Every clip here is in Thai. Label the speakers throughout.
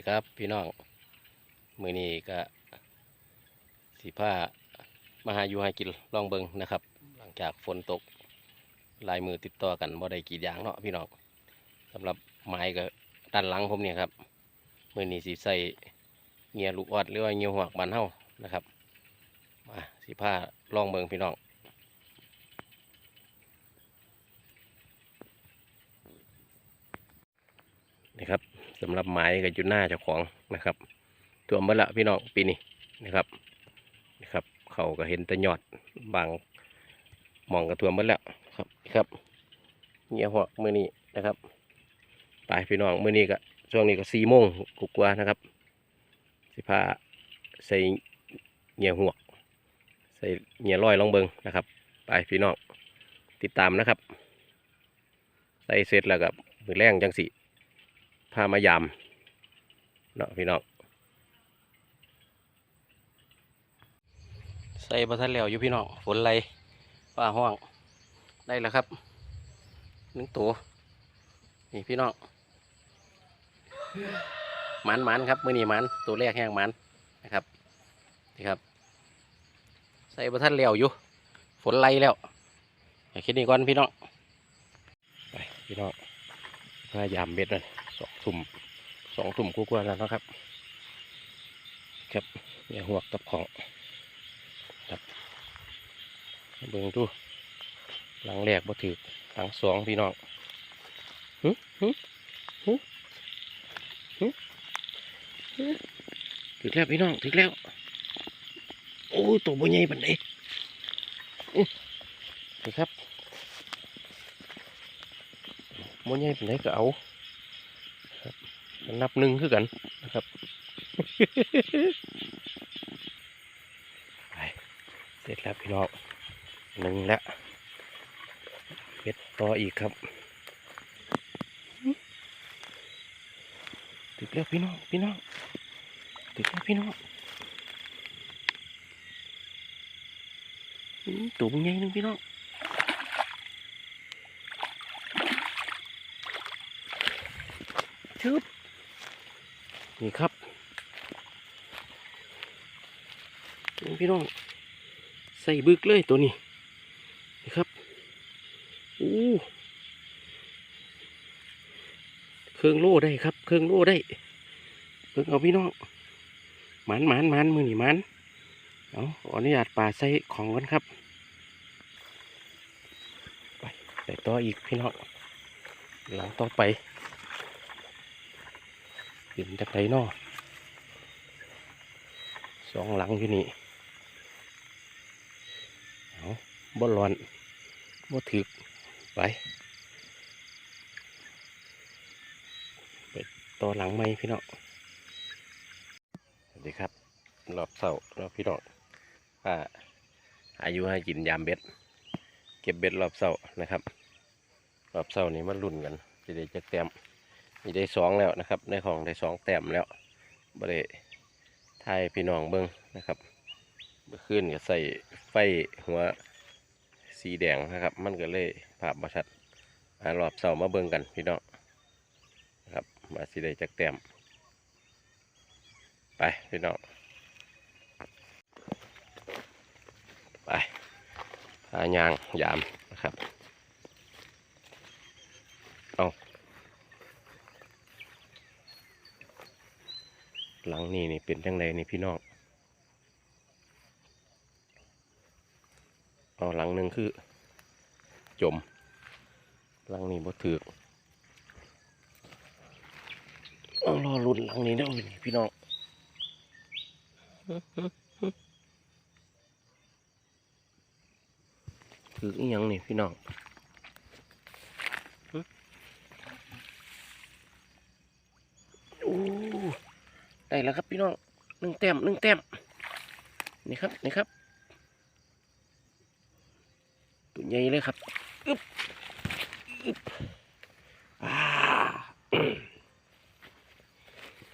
Speaker 1: ดีครับพี่น้องมือนี้ก็สีผ้ามาหาอยู่หากินลองเบิงนะครับ หลังจากฝนตกลายมือติดต่อกันบ่ได้กรีดยางเนาะพี่น้องสำหรับไม้ก็ด้านหลังผมเนี่ยครับมือนี้สีใส่เงียลูกออดหรือว่าเงียหัวกบานเฮานะครับมาสีผ้าลองเบิงพี่น้องนี่ครับ สำหรับไม้ก็อยู่หน้าเจ้าของนะครับตัวมเมื่อละพี่น้องปีนี้นะครับนะครับ เขาก็เห็นแต่ยอดบางมองกระตัวมเมื่อแล้วครับครับเงี้ยหัวมือนี้นะครับไปพี่น้องมือนี้ก็ช่วงนี้ก็สี่โมงกกว่านะครับ สิพาใส่เงี้ยหัวใส่เงี้ยลอยลองเบิงนะครับ ไปพี่น้องติดตามนะครับ ใส่เสร็จแล้วกับมือแรงจังสิ พามายามเนาะพี่น้องใส่บะทันแล้วอยู่พี่น้องฝนไหลฟ้าห้องได้แล้วครับหนึ่งตัวนี่พี่น้องหมันหมันครับมือนี้หมันตัวแรกแห้งหมันนะครับนี่ครับ ใส่บะทันแล้วอยู่ ฝนไหลแล้วอย่าคิดนี่ก่อนพี่น้องไปพี่น้องมายามเบ็ดนั่น สองถุ่มสองถุ่มกูกว่าๆแล้วนะครับ ครับเนี่ยหัวกับของครับเบิ่งดูหลังแรกบ่ถือหลังสองพี่น้องหึหึหึหึถึกแล้วพี่น้องถึกแล้วโอ้ตัวบ่ใหญ่ปานใดอื้อครับบ่ใหญ่ปานใดก็เอา นับหนึ่งคือกันนะครับเสร็จแล้วพี่น้องหนึ่งแล้วเบ็ดต่ออีกครับถึกแล้วพี่น้องพี่น้องถึกแล้วพี่น้องอื้อตัวมันใหญ่หนึงพี่น้องชึบ นี่ครับนี่พี่น้องใส่บึกเลยตัวนี้นี่ครับอู้เครื่องโล่ได้ครับ เครื่องโล่ได้เพิ่งเอาพี่น้องหมันหมันหมันมือหนีหมันเอาขออนุญาตป่าใส่ของกันครับไปใส่ต่ออีกพี่น้องหลังต่อไป เห็นจากไหนนอสองหลังอยู่นี่เอาบ่ร้อนบ่ถึกไปไปต่อหลังไหมพี่น้องสวัสดีครับรอบเสาร์รอบพี่น้องอ่าอายุให้กินยามเบ็ด เก็บเบ็ดรอบเสาร์นะครับ รอบเสาร์นี้มาลุ่นกันจะได้จะเตรีย มีได้สองแล้วนะครับ ในของได้สองแต้มแล้วบริทายพี่น้องเบิ้งนะครับเมื่อคืนก็ใส่ไฟหัวสีแดงนะครับ มันก็เลยภาพบชัดมารอบเสามาเบิ้งกันพี่น้องนะครับมาสีได้จากแต้มไปพี่น้องไปพายางยามนะครับเอา หลังนี่นี่เป็นจังไดนี่พี่น้องเอาหลังหนึ่งคือ จม หลังนี้บ่ถือกเอารอรุ่นหลังนี้เด้อนี่พี่น้องถืออีหยังนี่พี่น้องโอ้ ได้แล้วครับพี่น้องหนึ่งแต้มหนึ่งแต้มนี่ครับนี่ครับตัวใหญ่เลยครับอึ๊บอึ๊บอ่า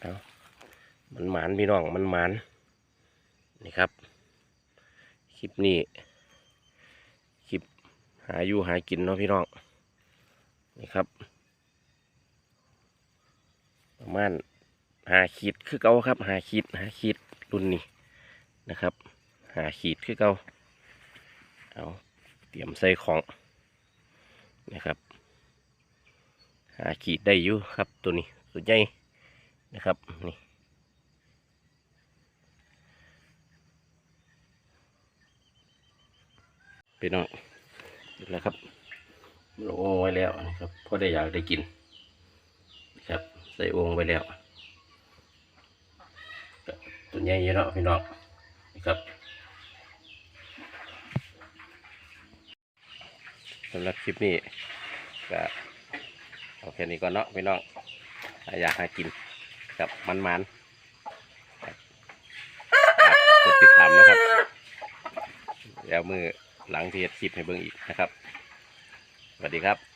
Speaker 1: เอามันหมานพี่น้องมันหมานนี่ครับ คลิปนี้คลิปหาอยู่หากินเนาะพี่น้องนี่ครับ ประมาณ หาขีดคือเก่าครับ หาขีดหาขีดรุ่นนี้นะครับ หาขีดคือเก่าเอาเตรียมใส่ของนะครับหาขีดได้อยู่ครับตัวนี้ตัวใหญ่นะครับนี่พี่น้องเสร็จแล้วครับโอ้ไว้แล้วนะครับพอได้อยากได้กินนะครับ ใส่โองไว้แล้ว ตัวใหญ่เยอะเนาะพี่น้องนะครับสำหรับคลิปนี้ก็เอาแค่นี้ก่อนเนาะพี่น้องอยากหากินกับมันมันๆกดติดตามนะครับแล้วมือหลังที่เฮ็ดคลิปให้เบิ่งอีกนะครับสวัสดีครับ